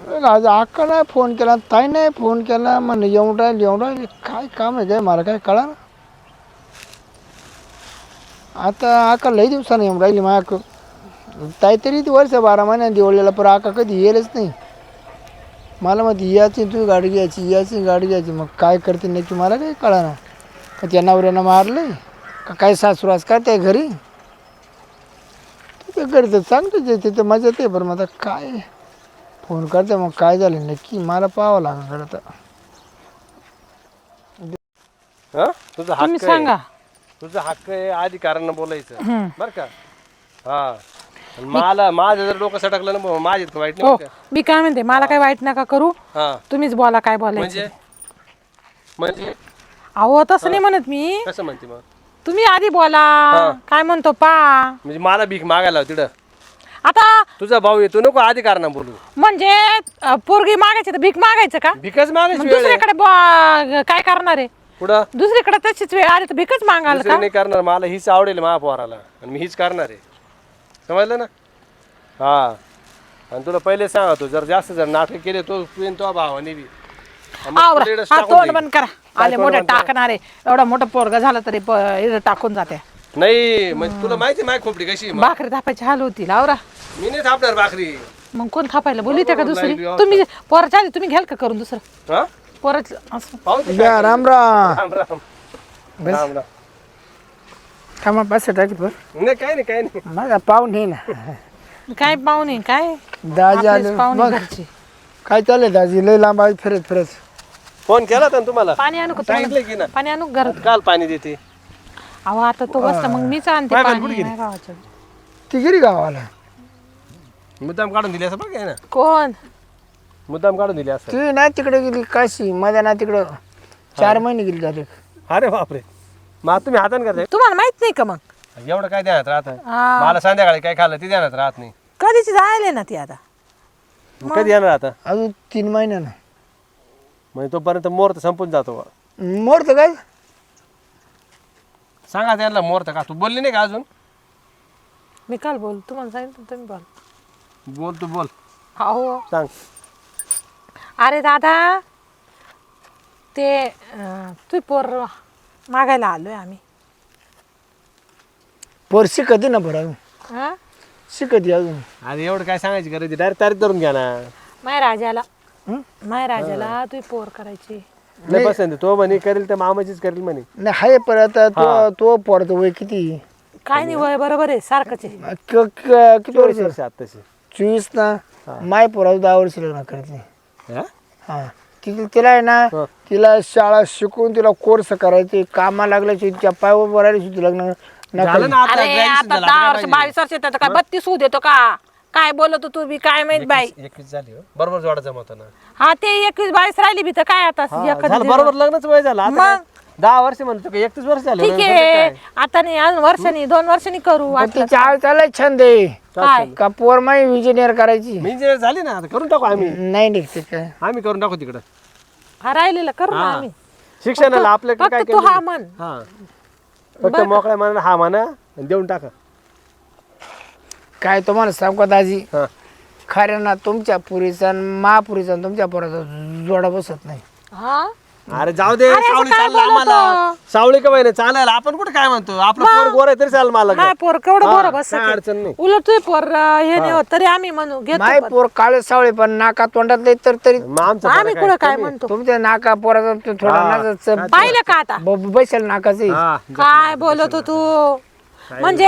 आज अक्का नाही फोन केला ताई नाही फोन केला म्हणे येऊन राहील येऊन राहील. काय काम आहे काय मला काय कळा आता आका लई दिवसानं येऊन राहिली माक ताई तरी ती वर्ष बारा महिन्यात दिवळलेला पण आका कधी येईलच नाही. मला मग याची तू गाडी घ्यायची याची गाडी घ्यायची. मग काय करते नक्की मला काही कळा ना का त्या नवऱ्यानं मारले का काय सासूरास काय त्या घरी? तिथे घरी तर चांगलंच आहे तिथं मजा येते बरं मग आता काय? फोन करते मग काय झालं नक्की? मला पाहावं लागेल खरं तर. हा? तुझा तुम्ही हक्क सांगा. तुझा हक्क आहे अधिकारानं बोलायचं. बर का? हा. आणि मला माझं जर डोकं सटकलं ना माझ्यात का वाईट हो नाही का? मी काय म्हणते मला काय वाईट नका करू. हा. तुम्हीच बोला काय बोलायचं. म्हणजे? म्हणजे? अहो तसं नाही म्हणत मी. कसं म्हणते मग? तुम्ही आधी बोला. काय म्हणतो पा. म्हणजे मला भीक मागायला लाव तिथं. आता तुझा भाऊ येतो नको अधिकारानं बोलू. म्हणजे अ, पोरगी मागायची तर भीक मागायचं का? भिकच मागायची मग वेळ आहे. दुसरीकडे काय करणार आहे? पुढं दुसरीकडे तशीच वेळ आली तर भिकच मागाल दुसरी का? नाही करणार मला हीच आवडेल महापौराला आणि मी हीच करणार आहे. समजलं ना? हा. आणि तुला पहिले सांगतो जर जास्त जर नाटक केले तो तू तो भावाने बी. आणि मग आवरा. तुला इकडंच हा टाकून तोंड. बंद करा. आले मोठे टाकणार. एवढा मोठा पोरगा झाला तरी प- इथं टाकून जाते नाही म्हणजे तुला माहिती आहे माझी खोपडी कशी आहे? मग? भाकरी थापायची हाल होतील आवरा मी नाही थापणार भाकरी. मग कोण थापायला? बोलली त्या का दुसरी. तुम्ही पोराच्या आधी तुम्ही घ्याल का करून दुसरं? हा? पोराचं असं. पाहू दे. या राम राम. राम राम. राम राम. थांबा बस टाकीत बरं नाही काय नाही काय नाही. माझा पाहून हे ना. काय पाहुणे? काय? दाजी आले. आपलेच पाहुणे मग घरचे. काय चाललंय दाजी? लय लांब आहे फिरत फिरत. फोन केला होता ना तुम्हाला? पाणी आणू का तुम्हाला? सांगितलं की ना. पाणी आणू का घरात? काल पाणी देते. अहो आता तो बसला. मग मीच आणते पाणी. गेली? ती गिरी गावाला. मुद्दाम काढून दिली असं बघ ना कोण? मुद्दाम काढून दिली असं. ती ना तिकडे गेली काशी माझ्या ना तिकडं. चार महिने गेली जाते. अरे बापरे. मग आता तुम्ही हाताने करताय? तुम्हाला माहीत नाही का मग? एवढं काय ध्यानात राहत हा. मला संध्याकाळी काय खाल्लं ते ध्यानात राहत नाही. कधीची जायले ना ती आता? मग कधी येणार आता? अजून तीन महिन्यानं म्हणजे तोपर्यंत मोर तर संपून जातो बा. मोरतं काय? सांगा त्यांना मोर तर का? तू बोलली नाही का अजून? मी काल बोल तुम्हाला सांगितलं तुम्ही बोल. बोल तू बोल. अहो सांग. अरे दादा ते अं, तू पोर मागायला आलोय आम्ही. पोर शिकते ना बरं अजून. हा? शिकते अजून. अरे एवढं काय सांगायची गरज डायरेक्ट तारीख धरून घ्या ना. माय राजाला हं? माय राजाला तू पोर करायची. नाही. पसंत तो म्हणे करेल तर मामाचीच करेल म्हणे. नाही हाय पण आता तो तो पोरतो वय किती? काय नाही वय बरोबर आहे सारखंच आहे. क- क- किती वर्ष? वर्ष वर्ष आत्ताशी. चोवीस ना माय पोरा दहा वर्ष लग्न करत हा? हा ति तिला आहे ना हं. तिला शाळा शिकून तिला कोर्स करायचे कामा लागल्याची तिच्या पायावर भरायला तिला लग्न नका झालं ना आता अरे graduation आता झालं, दहा वर्ष काय बावीस वर्ष येतात काय बत्तीस होऊ देतो का काय बोलतो तू बी काय माहीत बाई पाहिजे? एकवीस झाली हो. बरोबर जोडा जमवतो ना हा ते एकवीस बावीस राहिली बी तर काय आता एखादी झालं बरोबर लग्नच वय झालं आता काय? दहा वर्ष म्हणतो का एकतीस वर्ष झालं ठीक आहे? आता नाही अजून वर्षांनी दोन वर्षांनी करू पण तिच्या आळ चालय छंद. आहे काय? का पोर माई इंजिनियर करायची? मी इंजिनियर झाली ना आता करून टाकू आम्ही. नाही निघते काय आम्ही करून टाकू तिकडं. हा राहिलेला करू ना हा. आम्ही. शिक्षणाला आपल्याकडे काय तू हा. म्हण. हा. फक्त मोकळ्या मनानं हा म्हणा आणि देऊन टाका. काय तुम्हाला सांगू का दाजी हा. खरं ना तुमच्या पुरीचा महापुरीचा तुमच्या पोराचा जोडा बसत नाही. हा? अरे जाऊ दे अरे, असं सावळी काय चाललं बोलतो? आम्हाला. सावळी का महिने चालेल आपण कुठे काय म्हणतो? आपलं पोर गोर आहे तरी चालेल मला काय पोर केवढं हा, बरं बस काय अडचण नाही. उलट तू पोर अं, हे नाही होत तरी आम्ही म्हणू घेतो माय पण. पोर काळे सावळे पण नाका तोंडात नाही तर तरी मग आमचं आम्ही पोरं कुठं काय? म्हणतो? तुमच्या नाका पोराचा तो थोडा हा. नाकाचं पाहिलं का आता? बसेल नाकाचं. हा काय बोलतो तू? म्हणजे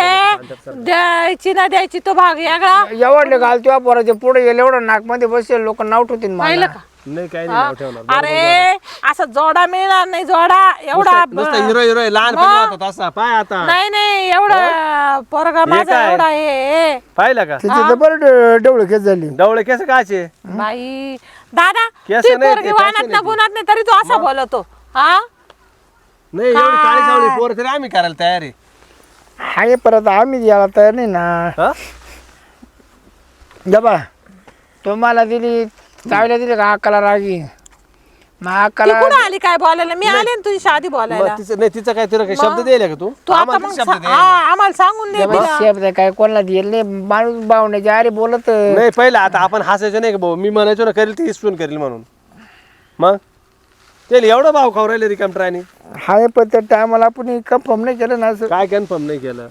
द्यायची ना द्यायची तो भाग वेगळा. एवढले घालतो पोराच्या पुढे गेले एवढं नाकमध्ये बसेल लोक नाव ठेवतील पाहिलं मला का? नाही काय नाही नाव ठेवणार. अरे असं जोडा मिळणार नाही जोडा. एवढा नुसतं हिरो हिरो लहानपणी होता तसा पाय आता. नाही नाही एवढा पोरगा माझा काय? एवढा हे पाहिलं का? तिथे तर बरं डवळे केस झाली. डवळे केस काचे? बाई दादा केस तू नाही, पोरगी ते वाहनात ना. गुणात नाही तरी तू असा बोलतो. हा? नाही एवढी काळी सावळी पोर तरी आम्ही करायला तयार आहे. हाय परत आम्ही यायला तयार नाही ना. हा? जबा तुम्हाला दिली चावल्या दिली का अक्काला रागी? मग ती अक्काला कुठं आली काय बोलायला? मी आले ना तुझी शादी बोलायला. मग तिचं नाही तिचं काय तुला काही शब्द द्यायला का तू? तू आता आम्हाला मग शब्द सा- द्यायला. हा, आम्हाला सांगून दे तिला. शेप काय कोणाला दिल नाही? माणूस बावण्याचे अरे बोलत. नाही पहिलं आता आपण हसायचं नाही का भाऊ? मी म्हणायचो ना करेल ती इस्टून करेल म्हणून. मग? एवढा भाव खाऊ राहिले रिकाम ट्रायनी. हाय पण त्या टायमाला आपण कन्फर्म नाही केलं ना असं. काय कन्फर्म नाही केलं?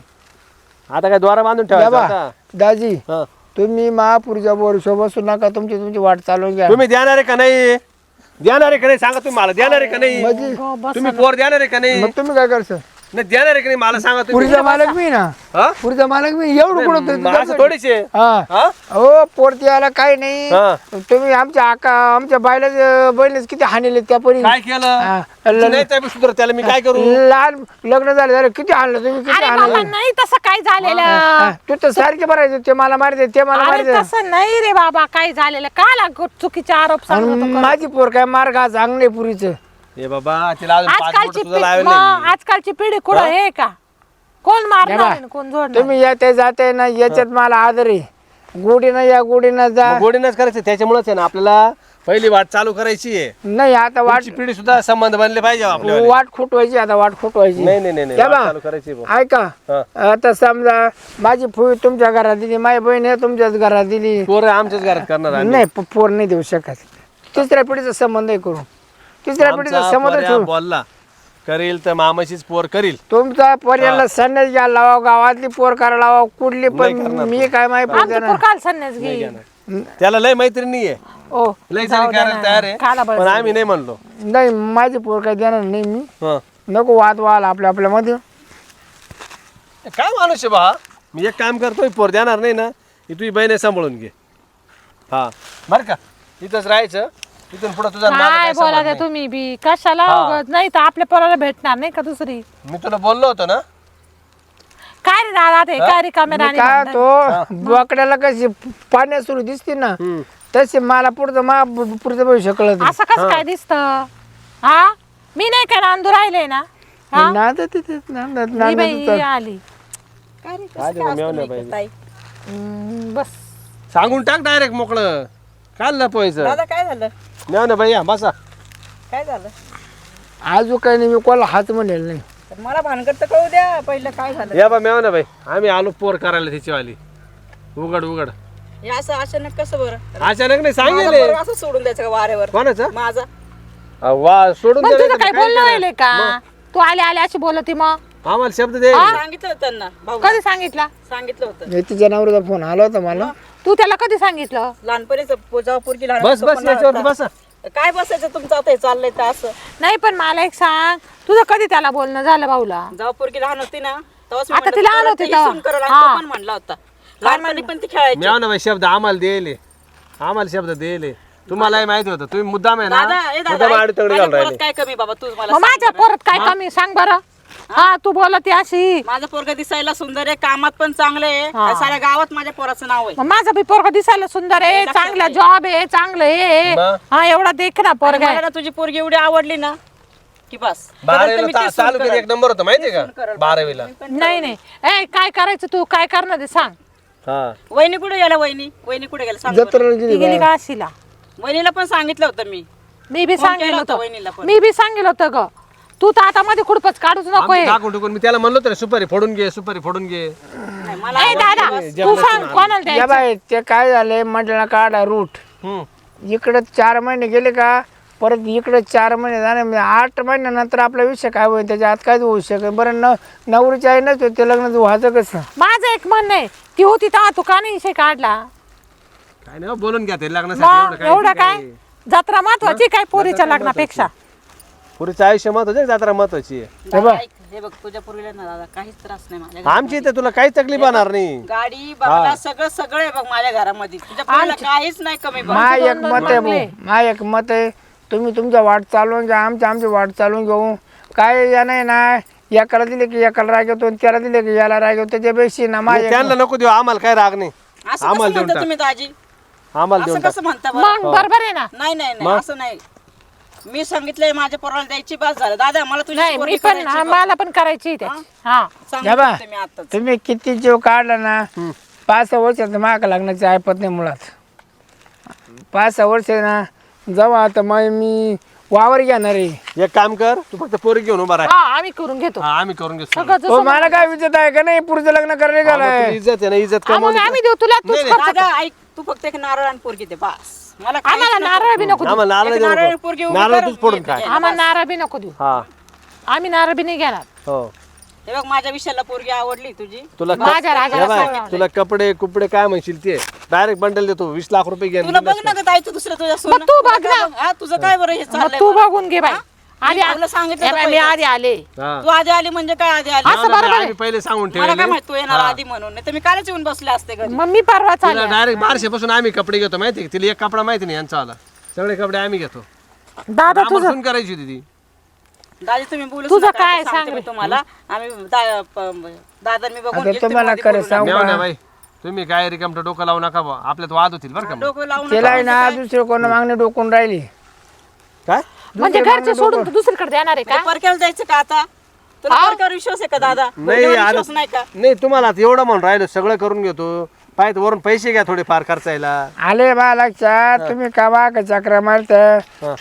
आता काय द्वारा बांधून ठेवायचं आता? दाजी. हा. तुम्ही महापुरुषा बरोबर बसू नका तुमची तुमची वाट चालवून घ्या. तुम्ही देणार आहे का नाही? देणार आहे का नाही? सांगा तुम्ही मला. देणार आहे का नाही? म्हणजे हो, तुम्ही पोर देणार आहे का नाही? मग तुम्ही काय करसा नाही देणार आहे का नाही? मला सांगा तुम्ही. पुरीचा मालक मी ना. हा? पुरीचा मालक मी. एवढं कुठं मग असं थोडीशे हा हा. हो? पोरती आला काही नाही. हा. तुम्ही आमच्या आका आमच्या बायला बहिणीच किती हाणले त्या परी? काय केलं? हा. नाही त्या सुधर त्याला मी काय करू? लहान लग्न झालं झालं. किती हाणलं तुम्ही? किती अरे हाणलं? नाही तसं काय झालेलं. तू तर सारखे भरायचे ते मला मारते ते मला अरे मारते तसं नाही रे बाबा काय झालेलं? काय लाग चुकीचे आरोप सांगतो माझी पोर काय मार्ग आज अंगणे पुरीचं. ए बाबा तिला अजून पाच बोट आजकालची सुद्धा पि- लावेल मग नाही आजकालची पिढी कुठं हे? का? कोण मारणार आहे, कोण जोडणार? तुम्ही येते जाते ना याच्यात मला आदर. आहे गोडीनं या गोडीनं जा. मग गोडीनच करायचं त्याच्यामुळेच आहे ना आपल्याला पहिली वाट चालू करायची आहे. नाही आता वाट पुढची पिढी सुद्धा संबंध बनले पाहिजे आपल्या वाट खुटवायची आता वाट खुटवायची नाही नाही नाही नाही, या वाट बा. चालू करायची भाऊ. ऐका हा. आता समजा माझी फुई तुमच्या घरात दिली माझी बहीण आहे तुमच्याच घरात दिली. पोरं आमच्याच घरात करणार आम्ही. नाही प- पोर नाही देऊ शकत. तिसऱ्या पिढीचा संबंध आहे करू तिसऱ्या पिढीचा आमचा संबंध पोऱ्या ठेवू बोलला. करील तर मामाशीच पोर करील. तुमचा पर्याला संन्यास घ्या लावा गावातली पोर करा लावा कुठली पण मी काय माहिती आमचं पोर काल संन्यास घे त्याला लय मैत्रिणी आहे ओ लय जणी करायला. तयार आहे. पण आम्ही नाही म्हणलो. नाही माझी पोर काय देणार नाही मी. हं. नको वाद व्हायला आपल्या आपल्यामध्ये. काय माणूस आहे बा? मी एक काम करतोय पोर देणार नाही ना ही तुझी बहीण आहे, सांभाळून घे. हा. बरं का. इथंच राहायचं. इथून पुढे तुझा काय काही संबंध बोला नाही. तुम्ही बी? कशाला हा. उगाच? नाही तर आपल्या पोराला भेटणार नाही का दुसरी? मी तुला बोललो होतो ना. काय रे दादा ते काय रिकामे मी राणी काय? तो बोकड्याला कशी पाण्यात सुरू दिसते ना. तसे मला पुढचं मा पुढचं भविष्य कळत असं कसं काय दिसत? हा? मी नाही काय नांदू राहिले ना? हा? नांदत तिथे नांदत ही नांदत बाई आली. काय. हम्म, बस. सांगून टाक डायरेक्ट मोकळं. काय लपवायचं दादा काय झालं? मेव ना भैया बसा. काय झालं? आजू काही नाही मी कोणाला हात म्हणेल नाही. तर मला भानगड तर कळू द्या पहिलं काय झालं. या बा मेव ना बाई. आम्ही आलो पोर करायला तिचीवाली. उघड उघड. हे असं अचानक कसं बरं? अचानक नाही माझं सांगेल पोरगं असं सोडून द्यायचं का वाऱ्यावर? कोणाचं? माझा. वा सोडून मग द्या तुझं नाही तर काय काय बोलणं करा? राहिले का? तू आले आले अशी बोलती मग. आम्हाला शब्द दे. सांगितलं होतं त्यांना भाऊ कधी सांगितलं? सांगितलं होतं. हे तिच्या नवऱ्याचा फोन आला होता मला. तू त्याला कधी सांगितलं? लहानपणीच जेव्हा पोरगी लहान बस होती, बस पण याच्यावरती आता- बसा. काय बसायचं तुमचं? आता हे चाललंय तर असं. नाही पण मला एक सांग. तुझं कधी त्याला बोलणं झालं भाऊला? जेव्हा पोरगी लहान होती ना तेव्हाच मी आता म्हणलं, ती लहान होती तेव्हा. इसून करायला हा. पण म्हणला होता. लहानपणी पण ती खेळायची. मेव ना बाई शब्द आम्हाला देले. आम्हाला शब्द देले. तुम्हालाही माहिती होतं. तुम्ही मुद्दाम आहे ना दादा ए दादा मुद्दाम ऐक, आडतगडे माझ्या घालून पोरात राहिले काय कमी बाबा? तू मला मग सांग माझ्या. पोरात काय कमी सांग बरं. हा तू बोलती अशी. माझं पोरग दिसायला सुंदर आहे कामात पण चांगलं आहे. साऱ्या गावात माझ्या पोराचं नाव आहे. मग माझा बी पोरगा दिसायला सुंदर आहे चांगला जॉब आहे चांगलं आहे. मग? हा एवढा देख ना पोरगा. मला ना तुझी पोरगी एवढी आवडली ना की बस. परत बारावीला मी ता- तेच सून तालुक्यात करेल. एक नंबर होता माहितीये का? बारावीला. नाही नाही. ए काय करायचं तू? काय करणार ते सांग. हा. वहिनी कुठे गेला वहिनी? वहिनी कुठे गेला सांग बरं. जत्रेला ती गेली का अशीला वहिनीला पण सांगितलं होतं मी. मी बी सांगेल केला होता होतं. वहिनीला पण. मी बी सांगेल होतं ग. तू तर आता मध्ये खुडपच काढूच नकोय. टाकून टुकून मी त्याला म्हणलो तर सुपारी फोडून घे सुपारी फोडून घे. नाही, मला ए दादा तू सांग कोणाला या द्यायचं? बाई ते काय झालंय? म्हटलं काढा रूट. हम्म. इकडे चार महिने गेले का परत इकडे चार महिने जाणे म्हणजे आठ महिन्यानंतर आपला विषय काय होईल? त्याच्या आत काय होऊ शकत? बरं न नवरीची आई नसतो ते लग्न व्हायचं कसं? माझं एक म्हणणं आहे ती होती तेव्हा तू का नाही विषय काढला? काय नाही हो, बोलून घ्या ते लग्नासाठी मग एवढं काय? जत्रा महत्वाची काय पोरीच्या लग्नापेक्षा? पुरीचं आयुष्य महत्वाचं जत्रा महत्वाची आहे? दादा, ऐक, हे बघ तुझ्या पोरीला ना दादा काहीच त्रास नाही माझ्या घरात. आमची इथे तुला काही तकलीफ होणार नाही. गाडी बंगला सगळं सगळं आहे बघ माझ्या घरामध्ये. तुझ्या काहीच नाही कमी बघ. एक मत आहे. भाऊ. मा एक मत आहे. तुम्ही तुमच्या वाट चालवून घ्या. आमच्या आमची वाट चालवून घेऊ. काय या नाही ना एकाला दिले की एकाला राग येतो आणि त्याला दिले की याला राग येतो. त्याच्यापेक्षा ना मा मग त्यांना नको देऊ. आम्हाला काय राग नाही. असं कसं आम्हाला देऊन म्हणता टाक. तुम्ही दाजी? आम्हाला असं देऊन टाक. कसं म्हणता बरं? मग बरोबर आहे ना. नाही नाही नाही. असं नाही. मी सांगितलंय माझ्या पोराला द्यायची बस झालं. दादा मला तुझी नाही मी पोरगी पण करायची हा. मला पण करायची त्याची हा? या सांगितलं बा होतं मी आताच. तुम्ही किती जीव काढला ना पाच सहा वर्षात माग लग्नाची ऐपत नाही मुळात. पाच सहा वर्ष ना जेव्हा आता मग मी वावर घेणार आहे. एक काम कर तू फक्त पोरी घेऊन उभा राह. हा आम्ही करून घेतो. हा आम्ही करून घेतो. सगळं हो जसं मला काय विचारत आहे का नाही? पुढचं लग्न करायला हा, मग गेलाय. तुला इज्जत आहे ना इज्जत हा, मग कमवली आम्ही देऊ तुला तूच खर्च कर. दादा ऐक तू फक्त एक नारळ आणि पोरगी दे बस. मला काहीच आम्हाला नको. नारळ बी नको देऊ आम्हाला नारळ एक देऊ नारळ नको. उभी फोडून काय. आम्हाला नारळ बी नको देऊ हा आम्ही नारळ बी नाही घेणार हो हे बघ माझ्या विषयाला पोरगी आवडली तुझी तुला कप- माझ्या राजाला हे बाय. तुला कपडे कुपडे काय म्हणशील ते डायरेक्ट बंडल देतो वीस लाख रुपये घे तुला बघ ना ग दुसरं तुझ्या सोनं. तू बघ काय ना. हा, तुझं काय बरं हे मग चाललंय तू? बघून घे बाई आधी तुला सांगितलं बाई, मी पहिलं. आधी आले. हा. तू आधी आली म्हणजे काय आधी आली? असं बरोबर आहे. आम्ही पहिले सांगून मला काय ठेवले माहीत तू येणार आधी म्हणून. नाही तर मी कालच येऊन बसले असते घरी. मग मी परवा तिला चालले. डायरेक्ट बारशे पासून आम्ही कपडे घेतो माहिती का? तिला एक कपडा माहिती नाही यांचा आला सगळे कपडे आम्ही घेतो. दादा आम्हाला सून करायची होती ती. दादा तुम्ही बोलू तुझं नका, काय? सांग मी रे. तुम्हाला. आम्ही दा- प- दादा मी बघून आता गेलते, तुम्हाला मध्ये खरं बोलू सांगू मेव का? बाई. तुम्ही काय रिकामटं डोकं लावू नका बा आपल्यात वाद होतील बरं का. मग. डोकं लावून आहे ना दुसरे कोण मागणी डोकून राहिली. काय? म्हणजे घरचे सोडून तू दुसरीकडे देणार आहे का? परक्याला जायचं का आता? तुला परक्यावर विश्वास आहे का दादा? नाही विश्वास नाही का? नाही तुम्हाला आता एवढं म्हणून राहिलं सगळं करून घेतो. पाहिजे वरून पैसे घ्या थोडे फार खर्चायला. आले बा लक्षात. तुम्ही का बा का चक्र मारत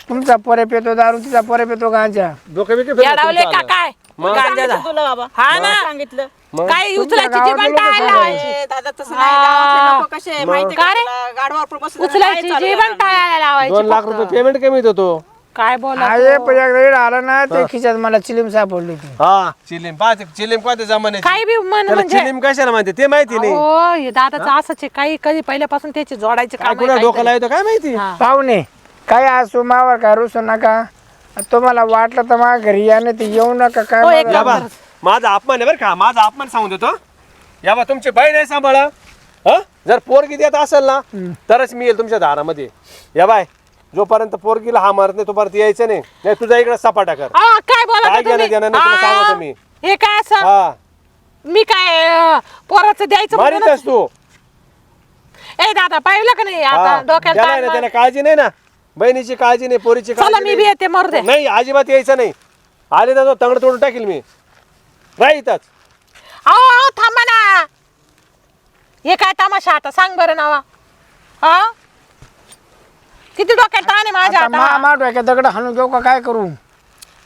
तुमचा पोरे पेतो दारू तिचा पोरे पेतो गांजा. डोकं बिकं येडावले का काय? सांगितलं तुला बाबा. हा ना. सांगितलं. काय उचलायची जी पण टाळायला लावायची ए, दादा तसं नाही. गावातले लोकं कसे माहिती का का रे? तुला? गाडवावर बसून उचलायची काय चालू जी आहे. पण टाळायला लावायची दोन लाख रुपये पेमेंट कमी होतो काय बोला एकदा इकडं आला ना ते खिशात मला चिलीम सापडली होती. हा. चिलीम पाहते चिलीम कोणत्या जमान्याची? काय बी मन त्याला म्हणजे चिलीम कशाला माहिती ते माहिती नाही. हो हे दादाचं असंच आहे काही कधी पहिल्यापासून त्याचे जोडायचे काय काम कुणा डोकं लावतो काय माहिती? पाहुणे काय असो मावर का रुसू नका. तुम्हाला वाटलं तर माझ्या घरी या नाही तर येऊ नका काय हो, एक मला- माझा अपमान आहे बरं का माझा अपमान सांगून देतो या बा तुमची बहीण आहे सांभाळा हा. जर पोरगी देत असेल ना तरच मी येईल तुमच्या दारामध्ये. या बाय. जोपर्यंत पोरगीला हा मारत नाही तोपर्यंत यायचं नाही. नाही तुझा इकडे सपाटा कर. आ, काय बोला काय घेणं देणं नाही तुला सांगतो मी. हे काय असं? हा. मी काय अं, पोराचं द्यायचं म्हणूनच- मारितच तू. ए दादा पाहिलं का नाही? आता. डोक्यात त्याला ताण मार- त्याला काळजी नाही ना. बहिणीची काळजी नाही पोरीची चला काळजी मी बी नाही. येते मरू दे. नाही अजिबात यायचं नाही. आले तर तो तंगड तोडून टाकील मी. राहीतच अहो अहो, थांबा ना. हे काय तमाशा आता? सांग बरं नावा. हा? किती डोक्यात ताण आहे माझ्या आता मा आता? मा डोक्यात दगड हाणून घेऊ का? काय करू?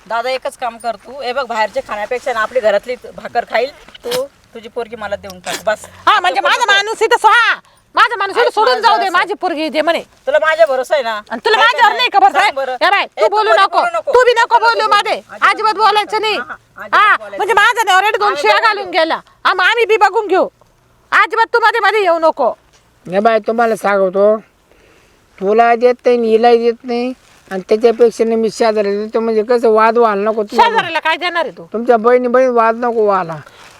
दादा एकच काम कर तू. हे बघ बाहेरचे खाण्यापेक्षा ना आपली घरातली भाकर खाईल. तू तुझी पोरगी मला देऊन टाक. बस. हा म्हणजे माझा माणूस इथं सोहा. माझा माणूस इथं सोडून जाऊ दे माझी पोरगी दे म्हणे. तुला माझ्या भरोसा आहे ना? आणि तुला माझ्यावर? नाही का बरं सांग बरं. या बाय ए, तू बोलू नको तू बी नको बोलू मध्ये अजिबात बोलायचं नाही. हा म्हणजे माझा नवऱ्याने दोन शिया घालून गेला. हा मग आम्ही बी बघून घेऊ. अजिबात तू मध्ये मध्ये येऊ नको. नाही बाय तुम्हाला सांगतो तुला देत नाही हिला देत नाही आणि त्याच्यापेक्षा नाही मी शेजारी देतो म्हणजे कसं वाद व्हायला नको शेजाऱ्याला काय देणार आहे तू? तुमच्या बहिणी बहीण वाद नको व्हायला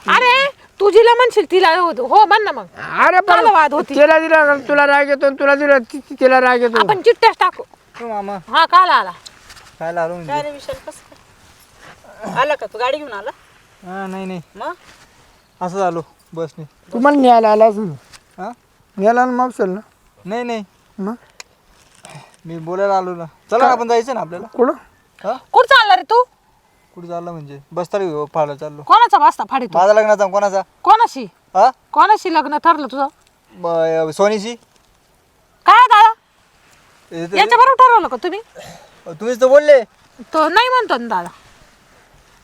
अरे तू जिला म्हणशील तिला हो हो म्हण ना मग. अरे मला वाद होती. तिला दिला तुला राग येतो आणि तुला दिला ति- ति- तिला राग येतो. आपण चिठ्ठ्याच टाकू. मामा. हा काल आला. काय लावलं म्हणजे? काय रे विशाल कसं काय? आला का तू? गाडी घेऊन आला? हा नाही नाही. मग? असं झालो बसने. तुम्हाला न्यायला आला असेल हा? न्यायला ना ना नाही नाही. मग? मी बोलायला आलो ना. चला ना आपण जायचं ना आपल्याला? कुठं? हा? कुठं चालला रे तू? कुठे चाललं म्हणजे? बसता घेऊ फाळा चाललो. कोणाचा वाजता फाडी तू. माझा लग्नाचा कोणाचा? कोणाशी? हा? कोणाशी लग्न ठरलं तुझं? सोनीची काय दादा? हे ते- याच्या बरोबर ठरवलं का तुम्ही? तुम्हीच तर बोलले. तो नाही म्हणतो ना दादा.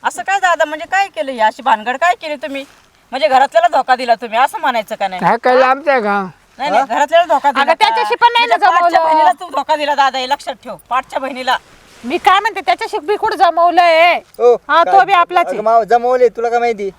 असं काय दादा? म्हणजे काय केलं? ही अशी भानगड काय केली तुम्ही? म्हणजे घरातल्याला धोका दिला तुम्ही? असं म्हणायचं का नाही? काय काय आमचं आहे का नाही नाही घरातल्याला धोका दिला. अगं, का? त्याच्याशी पण नाही ना म्हणजे पाठच्या जमवलं. बहिणीला तू धोका दिला दादा हे लक्षात ठेव. पाठच्या बहिणीला. मी काय म्हणते त्याच्याशी बी कुठं जमवलंय? हा तो बी आपलाच आहे. अगं, माव, जमवले तुला काय माहिती?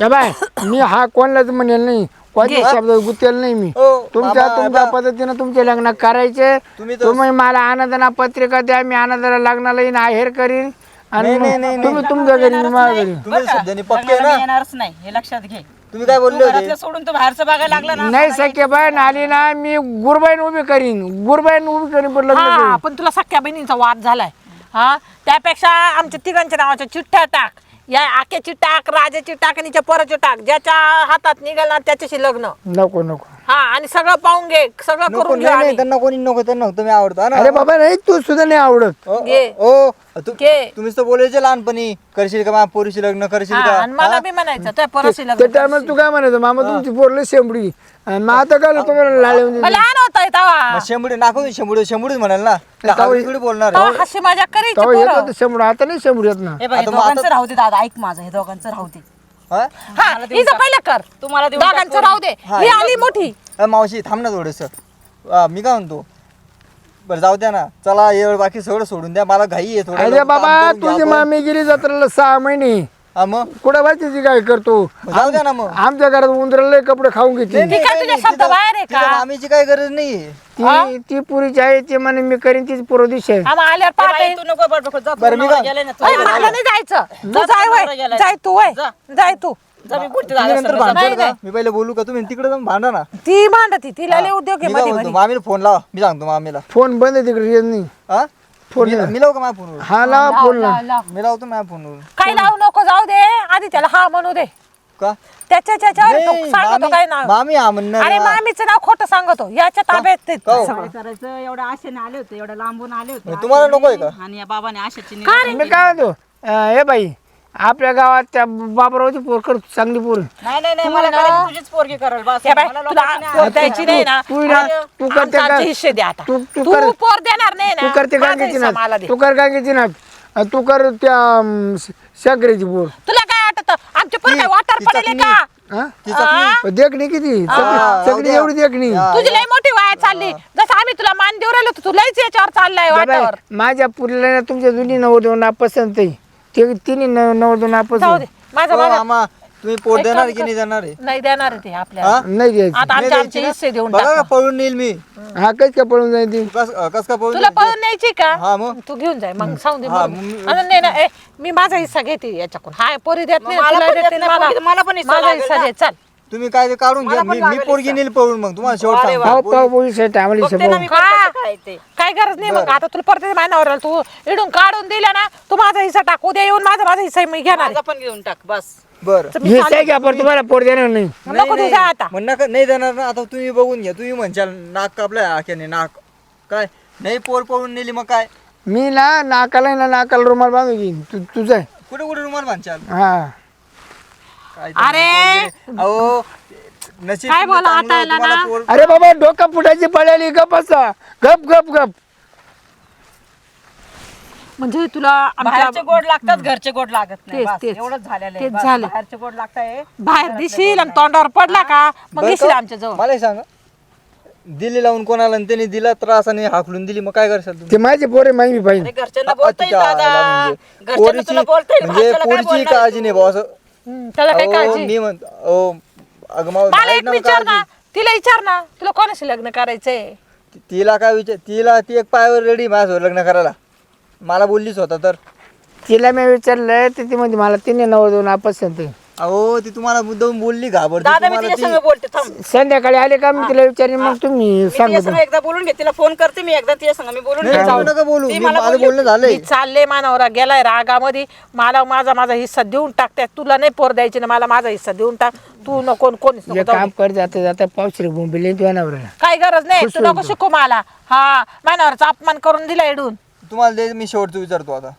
या बाय मी हा कोणालाच म्हणेल नाही. कोणत्या शब्द गुतेल नाही मी. ओ, तुमच्या तुमच्या. पद्धतीने तुमचे लग्न करायचे. तुम्ही तर- तुम्ही मला आनंदाना पत्रिका द्या मी आनंदाला लग्नाला येईन आहेर करीन. आणि नाही, नाही, मग तुम्ही तुमच्या घरी मी माझ्या घरी. तुम्ही बरं का? शब्दांनी पक्के लग्नाला ना? मी येणारच नाही हे लक्षात घे. तुम्ही काय बोलले होते? घरातलं सोडून तू बाहेरचं बघायला लागला ना. नाही सख्य बाईन आली ना मी गुरबाईन उभी करीन. गुरबाईन उभी करीन पण लग्न हा करीन. पण तुला सख्या बहिणींचा वाद झालाय. हा त्यापेक्षा आमच्या तिघांच्या नावाच्या चिठ्ठ्या टाक. या आक्याची टाक राजाची टाक आणि हिच्या पोराची टाक. ज्याच्या हातात निघाल ना त्याच्याशी लग्न. नको नको. हा आणि सगळं पाहून घे सगळं नको करून घेऊ नाही नाही आम्ही. त्यांना कोणी नको त्यांना तुम्ही आवडता ना? अरे बाबा नाही तू सुद्धा नाही आवडत. ओ, घे. ओ, ओ, तू- घे. तुम्हीच तर बोलायचे लहानपणी. करशील का माझ्या पोरीशी लग्न करशील हा, का? आणि मला बी म्हणायचं त्या परशी त्या टायमाला तू काय म्हणायचं मामा तुमची पोरले शेंबडी. मग आता काय तुम्हाला लाळे लहान होता तवा मग शेंबुडी म्हणाल ना. थोडी बोलणार? तवा हशी मजा करायची तेव्हा येत पोरं. होतं शेंबडी आता नाही शेंबडी येत ना. हे बघ हे आता मग दोघांचं आता- राहू दे दादा ऐक माझं हे दोघांचं राहू दे. हा? हा हिचं पहिलं कर. तुम्हाला देऊन टाक दोघांचं. राहू दे. हा, ही आली मोठी. अ, मावशी थांब ना थोडस. मी काय म्हणतो? बरं जाऊ द्या ना. चला एवढं बाकी सगळं सोडून द्या. मला घाई आहे थोडं. अरे लवकर बाबा काम करून घ्या तुझी आपण. मामी गेली जत्रेला सहा महिने. हा, मग? कुठं बायची काय करतो? मग जाऊ द्या ना मग. आमच्या घरात उंदराला कपडे खाऊन घेते नाही, नाही, काय काही तुझ्या नाही, शब्द तिथं- बाहेर आहे तिथं का? मामीची काही गरज नाही ती ती पुरीची आहे ती म्हणे मी करीन तीच पूर्व दिशा. आहे आम्हा आल्यावर ए पाहते बाई, तू नको बडबड करू. जा बरं, मी तू काय- गेले ना तू. अय, मला नाही जायचं. तू जा, जाय नवरा वय. गेलाय. जाय तू वय. जा. जाय तू. जा, मी बोलते तुम्ही दादा नंतर संग, जा. भांडणार नाही, का नाही. मी पहिले बोलू का? तुम्ही तिकडे जाऊन भांडा ना. ती भांडती तिला लय उद्योग आहे मी काय मध्ये म्हणतो मध्ये. मामीला फोन लावा. मी सांगतो मामीला. फोन बंद आहे तिकडे नाही. हा? फोन मी- लावू का माझ्या फोनवर? हा लाव फोन लाव मी लावतो माझ्या फोनवर. काही लावू नको जाऊ दे. आधी त्याला हा म्हणू दे. का? त्याच्या त्याच्यावर तो नाही, सांगतो मामी- काय नाव मामी हा म्हणणार अरे ना. मामीचं नाव खोटं सांगतो. याच्या ताब्यात ते हो. सगळं. काय करायचं एवढ्या आशेने आले होते एवढ्या लांबून आले होते. तुम्हाला नकोय का? आणि या बाबाने आशेची का रे? मी काय म्हणतो अं, हे बाई आपल्या गावात त्या बाबरावची पोर कर चांगली पोर. नाही नाही नाही मला करायची तुझीच पोरगी करल बस बाय, मला तुला लोकांची पोर द्यायची नाही ना. तू ना तू करते आमचा का आमचे हिस्से दे आता. तू तू तू कर. पोर देणार नाही तू ना करते माझा गांगीची हिस्सा मला नाच दे. तू कर गांगीची तू कर त्या अं, शाकरीची पोर. तुला काय वाटत? आमचे पोर काय ती- वाटर पडेल. का? हा? देखणी किती? हा, सगळी- जाऊ द्या. एवढी देखणी. हा. तुझी लय मोठी वाया चालली. जसं आम्ही तुला मान देऊ राहिलो तू लयच याच्यावर चाललाय बाबा, माझ्या पुरीला ना तुमच्या जुनी नवरदेव ना पसंत आहे. ते तिने नवरदेव जाऊ माझा हो, माझा तुम्ही पोट एक देणार की कर. नाही देणार आहे? नाही देणार आहे ते आपल्याला. हा? नाही द्यायची आता नाही आमचे द्यायची आमचे ना? हिस्से देऊन बघा का टाक पळून नेईल मी. हा कस काय पळून जाईल ती? कस कस का पळून तुला नेईल? पळून न्यायची का? हा मग. तू घेऊन जाय मग सांगू दे हा, मग. मग मी- आणि नाही ना ए मी माझा हिस्सा घेते याच्याकडून. हा पोरी देत नाही मग मला तुला पण देत देत नाही नाही, मला पण हिस्सा माझा लागेल हिस्सा ना. दे चल. तुम्ही काय ते काढून घ्या. मी पोरगी. नेईल पळून मग तुम्हाला शेवट अरे वा. पाव सांगतो पाव बोली सेट आम्हाला बघते ना मी हिशोब पण कसं काय ते. काय गरज नाही मग. आता तुला परत मानावर तू इडून काढून दिला ना तू माझा हिस्सा टाक उद्या येऊन माझा माझा हिस्सा मी घेणार माझा पण घेऊन टाक बस. बर. मी हे घ्या पण तुम्हाला पोर देणार नाही. नको जा आता. मग नका नाही देणार ना आता तुम्ही बघून घ्या. तुम्ही म्हणशाल नाक कापलाय आख्याने नाक. काय? नाही पोर पळून नेली मग काय? मी ना नाकाला ना नाकाला रुमाल बांधून घेईन. तू तुझं आहे. कुठे कुठे रुमाल म्हणशाल हा. अरे! अहो नशीब काय बोला आता याला ना? अरे बाबा डोकं फुटायची पळाली गप असा गप गप गप. म्हणजे तुला बाहेरचे आमच्या गोड लागतात घरचे गोड लागत नाही. तेच, बस, तेच. एवढंच झालेलं आहे. तेच बस, झालं. बाहेरचे गोड लागताय. बाहेर दिशील आणि तोंडावर पडला का? मग बरं येशील का? आमच्या जवळ मला सांगा. दिली लावून कोणाला आणि त्यांनी दिला त्रासाने हाकलून दिली मग काय करशाल तुम्ही? ते माझे पोरे माहिती पाहिजे. अरे घरच्यांना बोलता येईल दादा. म्हणजे घरच्यांना तुला बोलता येईल म्हणजे भाच्याला काय पोरीची बोलणार? काळजी? नाही भाऊ असं हम्म, त्याला काय अहो, काळजी. मी म्हणतो अहो, अगं मावं, मला ना विचार ना. काळजी. तिला विचार ना. तुला कोणाशी लग्न करायचंय? ति- तिला काय विचार तिला ती एक पायावर रेडी माझ्यासोबत लग्न करायला. मला बोललीच होता तर. तिला मी विचारलं तर ती म्हणजे मला तिने नवरदेव ना पसंत आहे अहो ती तुम्हाला मुद्दाम बोलली घाबरते. दादा मी तुम्हाला तिच्या ती संग बोलते थांब. संध्याकाळी आले का? मी तिला विचारेन मग तुम्ही मी तिच्या सांगतो संग एकदा बोलून घे तिला फोन करते मी एकदा तिच्या संग मी बोलून नाही, घे तुम्ही नका बोलू. ती मी मला माझं बोलली बोलणं झालंय. मी चालले मानवरा गेलाय रागामध्ये. मला माझा माझा हिस्सा देऊन टाकते तुला नाही पोर द्यायची ना मला माझा हिस्सा देऊन टाक. तू नको कोणीच नको जे जाऊ काम दे. कर जाता जाता पावसरी बोंबिले तुझ्या नवऱ्याला काही गरज नाही तू नको शिकू मला. हा मानावरचा अपमान करून दिला इडून. तुम्हाला दे मी शेवटचं विचारतो आता.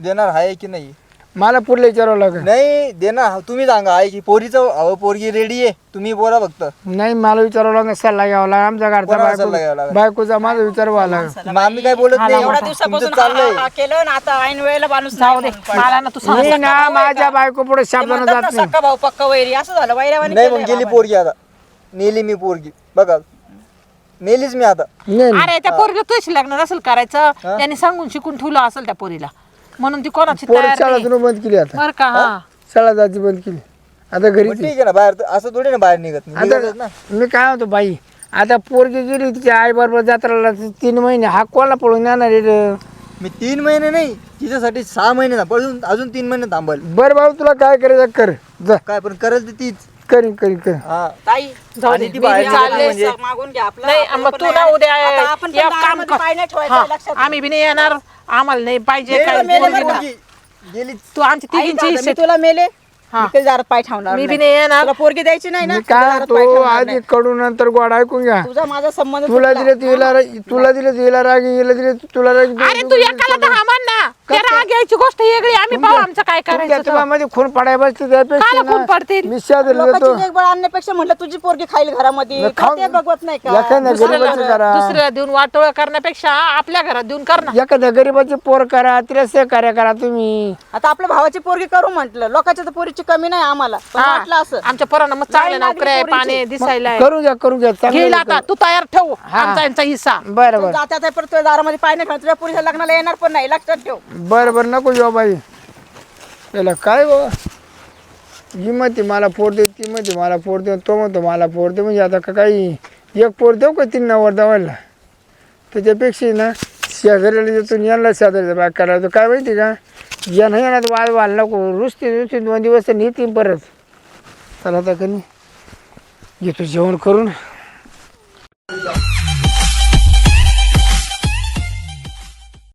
देणार आहे की नाही? मला पुढलं विचारावं लागेल. नाही देणार तुम्ही सांगा. आहे की पोरीचं अहो पोरगी रेडी आहे. तुम्ही बोला फक्त. नाही मला विचारावं लागेल. सल्ला घ्यावा लागेल. आमच्या घरचा कोणाला सल्ला घ्यावा बायको लागेल? बायकोचा माझा विचारावा लागेल. मग आम्ही काय बोलत नाही. एवढ्या तुमचं दिवसापासून चाललंय. हा- केलं ना आता ऐन वेळेला माणूस जाऊ दे. नाही म्हणून मला ना तू सांग मी ना माझ्या बायको पुढे शब्दानं जात ना, नाही. सक्का भाऊ पक्का वैरी. असं झालं वैरावानी नाही केलंय मग गेली. पोरगी आता. नेली मी पोरगी. बघा. नेलीच मी आता. नाही, नाही. अरे त्या पोरीला तुझी लग्न नसेल करायचं? त्यांनी सांगून शिकून ठेवलं असेल त्या पोरीला. म्हणून ती कोणाची पोरं तयार शाळा नाही. बंद केली आता. बरं का हा? शाळा जायची बंद केली. आता घरी ठीक आहे ना बाहेर तर- असं थोडी ना बाहेर निघत नाही. निघतच ना. आता मी काय म्हणतो बाई आता पोरगी गेली तिच्या आई बरोबर जत्राला तीन महिने हा कोणाला पळून येणार आहे रे? मी तीन महिने नाही तिच्यासाठी सहा महिने थांब अजून अजून तीन महिने थांबल. बरं भाऊ तुला काय करायचं कर जा. काय पण करेल ते तीच. करीन करीन कर हा. ताई जाऊ आणि दे ती मी बाहेर बी निघत चालले म्हणजे- मागून घ्या आपलं नाही आपल्याला मग पण तू ना नाही- उद्या आता आपण पण एक काम दारामध्ये कर. पाय नाही ठेवायचं, हा, लक्षात ठेव. आम्ही बी नाही येणार. आम्हाला नाही पाहिजे गेली काय मेली. गेली. तू आमची ऐक तिघींची दादा, मी हिस्से तुला मेले? हा. दारात पाय ठेवणार मी बी नाही. नाही येणार. तुला पोरगी द्यायची नाही ना? मी काय दारात पाय तो ठेवणार आधी नाही. कडून नंतर गोड ऐकून घ्या. तुझा माझा संबंध तुला तुटला. दिले तुला तुला दिले तुला राग हिला दिले तुला राग अरे तू एकाला दहा मान ना. त्या राग यायची गोष्ट वेगळी. आम्ही पाहू आमचं काय करायचं तर. मध्ये खून पडाय बसते त्यापेक्षा काला खून ना, पडतील? मी शेजारी लोकांची देतो लेकबाळ आणण्यापेक्षा म्हटलं तुझी पोरगी खाईल घरामध्ये. खाऊ- बघवत नाही का? एखाद्या गरीबाचं करा. दुसऱ्याला देऊन वाटोळ करण्यापेक्षा आपल्या घरात देऊन कर ना. एखाद्या गरीबाचे पोर करा तिला सहकार्य करा तुम्ही. आता आपल्या भावाची पोरगी करू म्हटलं. लोकांच्या तर पोरीची कमी नाही आम्हाला. पण हा. वाटलं असं. आमच्या पोरांना मग चांगल्या लागली नोकऱ्या आहे, पोरीची. पाणी दिसायला आहे. करून घ्या करून घ्या. घेईल चांगलं आता. तू तयार ठेव. आमचा यांचा हिस्सा. बरं बरं. परत तुझ्या दारामध्ये पाय नाही तुझ्या पुरीच्या लग्नाला येणार पण नाही. लक्षात ठेव. बरं बरं नको जेव्हा बाई. त्याला काय बा? जी म्हणते मला पोर दे ती म्हणते मला पोर दे तो म्हणतो मला पोर दे म्हणजे आता का काही एक पोर देऊ का तीन नवर दावायला? त्याच्यापेक्षा ना शेजाऱ्याला देतो यांना शेजाऱ्याचा बाग करायचं काय माहिती का? या नाही येणार वाद वाल नको रुसते रुसते दोन दिवस तर नेतील परत. चला आता कमी घेतो जेवण करून.